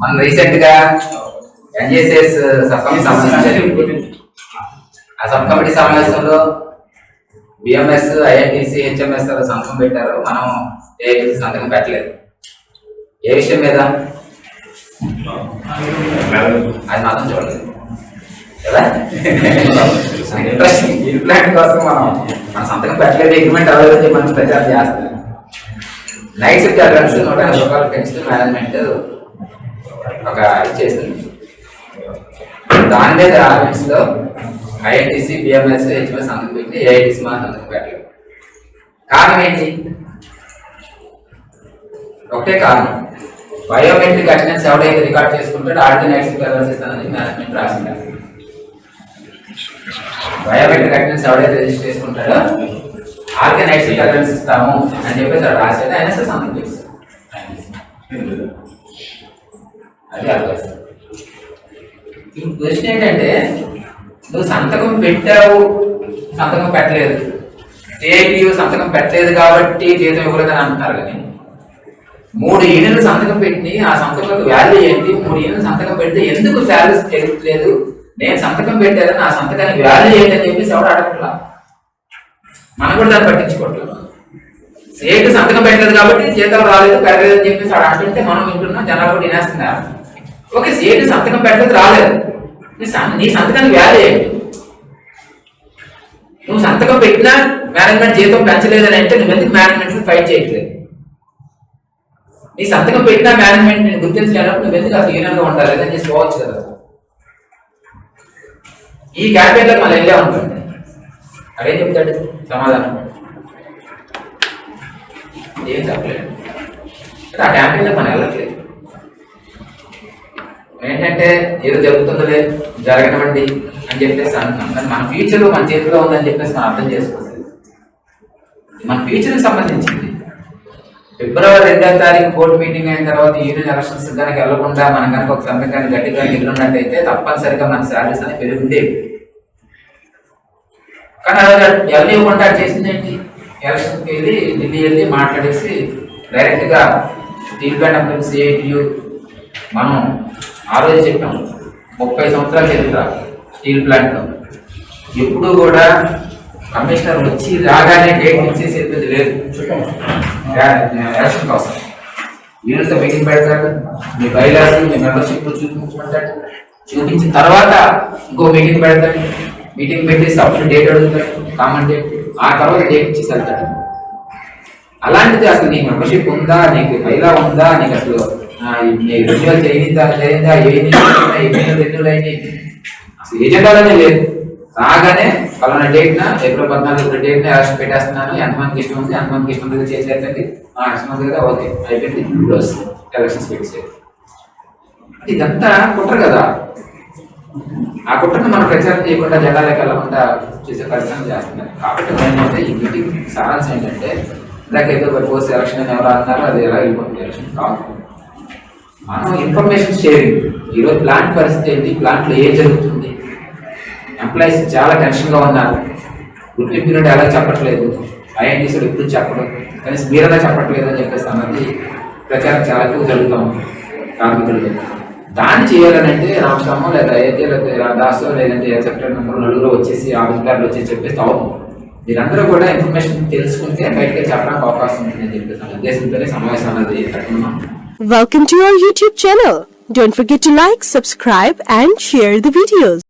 మనం రీసెంట్గా ఎన్జేసిఎస్ sub committee సమావేశం ఆ సబ్ కమిటీ సమావేశంలో బిఎంఎస్ ఐఎన్టీసీ హెచ్ఎంఎస్ సంతకం పెట్టారు. మనం ఏఐటీసీ సంతకం పెట్టలేదు. ఏ విషయం మీద? అది మాత్రం చూడలేదు. కదా ఇంట్రెస్టింగ్ ఇంప్లాంట్ కోసం మనం మన సంతకం పెట్టలేదు అగ్రిమెంట్ అవ్వలేదు మనం ప్రచారం చేస్తాం నైట్ షిఫ్ట్ అడ్రస్ నూట యాభై రూపాయలు పెంచుతూ మేనేజ్మెంట్ ఒక ఇది చేసింది దాని మీద ఆఫీస్లో ఐఐటిసి బిఎంఎస్ హెచ్ఎంఎస్ అందుకు పెట్టి ఏఐటిసి మాత్రం అందుకు పెట్టలేదు కారణం ఏంటి ఒకటే కారణం బయోమెట్రిక్ అటెండెన్స్ ఎవడైతే రికార్డ్ చేసుకుంటాడో ఆడికి నైట్ షిఫ్ట్ అడ్వాన్స్ ఇస్తానని మేనేజ్మెంట్ రాసింది. బయోమెట్రిక్ అటెండెన్స్ ఎవడైతే రిజిస్టర్ చేసుకుంటాడో నైట్ షిఫ్ట్ అటెండెన్స్ ఇస్తాము అని చెప్పేసి రాసేది ఆయన సరే సంతకం చేస్తాడు అది అర్థం ఇప్పుడు క్వశ్చన్ ఏంటంటే నువ్వు సంతకం పెట్టావు సంతకం పెట్టలేదు. ఏపీయూ సంతకం పెట్టలేదు కాబట్టి జీతం ఇవ్వలేదని అంటున్నారు కానీ మూడు యూనిట్లు సంతకం పెట్టి ఆ సంతకం వాల్యూ ఏంటి? మూడు యూనిట్లు సంతకం పెడితే ఎందుకు శాలరీస్ పెరుగుతలేదు నేను సంతకం పెట్టాను నా సంతకానికి వాల్యూ ఏంటి అని చెప్పేసి ఎవడు అడగట్లా? మనం కూడా దాన్ని పట్టించుకోవట్లేదు సేటు సంతకం పెట్టలేదు కాబట్టి జీతాలు రాలేదు పెరగలేదు అని చెప్పేసి ఆడ అంటుంటే మనం వింటున్నాం జనాలు కూడా వినేస్తున్నారు ఓకే సేటు సంతకం పెట్టలేదు రాలేదు. నీ నీ సంతకానికి వాల్యూ ఏంటి? నువ్వు సంతకం పెట్టినా మేనేజ్మెంట్ జీతం పెంచలేదని అంటే నువ్వు ఎందుకు మేనేజ్మెంట్ ఫైట్ చేయట్లేదు? నీ సంతకం పెట్టినా మేనేజ్మెంట్ నేను గుర్తించలేనప్పుడు నువ్వు ఎందుకు అసలు యూనియన్గా ఉండాలి? అని చెప్పి పోవచ్చు కదా. ఈ క్యాంపెయిన్లో మనం వెళ్ళే ఉంటుంది అదేం చెప్తాడు? సమాధానం. ఏం చెప్పలేదు. ఆ క్యాంపెయిన్లో మనం వెళ్ళట్లేదు. ఏంటంటే ఏదో జరుగుతుందిలే జరగనివ్వండి అని చెప్పేసి అంటున్నాం. కానీ మన ఫ్యూచర్ మన చేతిలో ఉందని చెప్పేసి మనం అర్థం చేసుకోలేదు. మన ఫ్యూచర్కి సంబంధించింది. ఫిబ్రవరి రెండవ తారీఖు బోర్డు మీటింగ్ అయిన తర్వాత యూనియన్ ఎలక్షన్స్ కనుక వెళ్ళకుండా మనం కనుక ఒక సంతకాన్ని గట్టిగా నిలున్నట్టయితే తప్పనిసరిగా మన శాలరీస్ అని పెరుగుతాయి. కానీ అది వెళ్ళనివ్వకుండా చేసింది ఏంటి ఎలక్షన్కి వెళ్ళి ఢిల్లీ వెళ్ళి మాట్లాడేసి డైరెక్ట్గా స్టీల్ ప్లాంట్ ఎంప్లాయీస్ సిఐటియు మనం ఆ రోజు ముప్పై సంవత్సరాల చరిత్ర స్టీల్ ప్లాంట్లో. ఎప్పుడూ కూడా కమిషనర్ వచ్చి రాగానే డేట్ ఇచ్చేసి వెళ్ళేది లేదు. ఎలక్షన్ కోసం యూనిట్తో మీటింగ్ పెడతాడు మీ బయలాడు మీ మెంబర్షిప్ చూపించమంటాడు చూపించిన తర్వాత ఇంకో మీటింగ్ పెడతాడు మీటింగ్ పెట్టేసి అప్పుడు డేట్ అడుగుతాడు కామన్ డేట్. ఆ తర్వాత డేట్ ఇచ్చేసి వెళ్తాడు అలాంటిది అసలు నీకు మెంబర్షిప్ ఉందా? నీకు మహిళా ఉందా? నీకు అసలు రెన్యువల్ చేయిందా చేయిందా ఏమి ఎన్ని అయినాయి? అసలు ఏజెండాలనే లేదు. రాగానే పలానా డేట్ నా ఏప్రిల్ పద్నాలుగు డేట్ని ఎలక్షన్ పెట్టేస్తున్నాను. ఎంతమందికి ఇష్టం ఉంది ఎంతమందికి ఇష్టం ఉంది చేసేటండి ఆ కదా ఓకే. అయిపోయింది. క్లోజ్ ఎలక్షన్స్ పెట్టేసేది ఇదంతా కుట్ర కదా. ఆ కుట్రను మనం ప్రచారం చేయకుండా జనాలకు వెళ్ళకుండా చేసే పరిశ్రమ చేస్తున్నారు. కాబట్టి ఏంటంటే ఈ మీటింగ్ సారాంశం ఏంటంటే ఇందాక ఏదో పోస్ట్ ఎలక్షన్ అని ఎవరు అన్నారో అది ఎలా అయిపోతుంది ఎలక్షన్ కాదు. మనం ఇన్ఫర్మేషన్ షేరింగ్ ఈరోజు ప్లాంట్ పరిస్థితి ఏంటి? ప్లాంట్లో ఏం జరుగుతుంది? ఎంప్లాయీస్ చాలా టెన్షన్గా ఉన్నారు. గుర్తింపు నుండి ఎలా చెప్పట్లేదు? ఐఎన్టీసీలు ఎప్పుడు చెప్పడం? కనీసం మీరన్నా చెప్పట్లేదు అని చెప్పేసి అన్నది ప్రచారం చాలా ఎక్కువ జరుగుతూ ఉంది. కార్మికులు దాన్ని చేయాలనంటే రామస్వామి లేదా అయితే లేదా దాసో లేదంటే సెక్రటరీ నెంబర్ నలుగురు వచ్చేసి ఆ అధికారులు వచ్చేసి చెప్పేసి అవును. మీరందరూ కూడా ఇన్ఫర్మేషన్ తెలుసుకుంటే బయటకి చెప్పడానికి అవకాశం ఉంటుందని చెప్పేసి ఉద్దేశంతోనే సమావేశం అనేది పెట్టుకున్నాం. Welcome to our YouTube channel. Don't forget to like, subscribe and share the videos.